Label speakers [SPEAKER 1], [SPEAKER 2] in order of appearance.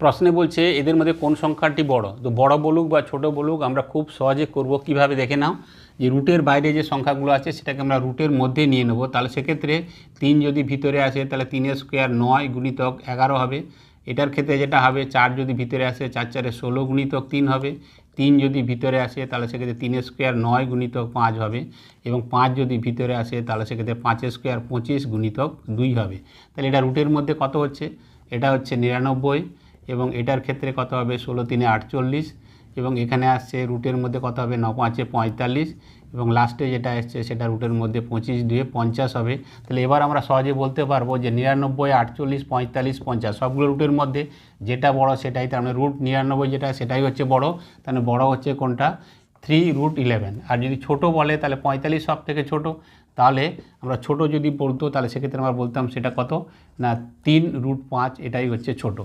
[SPEAKER 1] প্রশ্নে বলছে, এদের মধ্যে কোন সংখ্যাটি বড়? তো বড় বলুক বা ছোট বলুক, আমরা খুব সহজে করব কীভাবে দেখে নাও। যে রুটের বাইরে যে সংখ্যাগুলো আছে, সেটাকে আমরা রুটের মধ্যে নিয়ে নেব। তাহলে সেক্ষেত্রে তিন যদি ভিতরে আসে, তাহলে তিনের স্কোয়ার নয় গুণিতক এগারো হবে। এটার ক্ষেত্রে যেটা হবে, চার যদি ভিতরে আসে, চার চারে ষোলো গুণিতক তিন হবে। তিন যদি ভিতরে আসে, তাহলে সেক্ষেত্রে তিনের স্কোয়ার নয় গুণিতক পাঁচ হবে। এবং পাঁচ যদি ভিতরে আসে, তাহলে সেক্ষেত্রে পাঁচের স্কোয়ার পঁচিশ গুণিতক দুই হবে। তাহলে এটা রুটের মধ্যে কত হচ্ছে? এটা হচ্ছে নিরানব্বই। এবং এটার ক্ষেত্রে কত হবে? ষোলো তিনে আটচল্লিশ। এবং এখানে আসছে রুটের মধ্যে কত হবে? ন পাঁচে পঁয়তাল্লিশ। এবং লাস্টে যেটা আসছে সেটা রুটের মধ্যে পঁচিশ দুয়ে পঞ্চাশ হবে। তাহলে এবার আমরা সহজে বলতে পারব যে নিরানব্বই, আটচল্লিশ, পঁয়তাল্লিশ, পঞ্চাশ, সবগুলো রুটের মধ্যে যেটা বড় সেটাই, তার মানে রুট নিরানব্বই যেটা, সেটাই হচ্ছে বড়। তাহলে বড় হচ্ছে কোনটা? থ্রি রুট ইলেভেন আর যদি ছোট বলে, তাহলে পঁয়তাল্লিশ সব থেকে ছোট। তাহলে আমরা ছোট যদি বলতো, তাহলে সেক্ষেত্রে আমরা বলতাম সেটা কত? না, তিন রুট পাঁচ, এটাই হচ্ছে ছোট।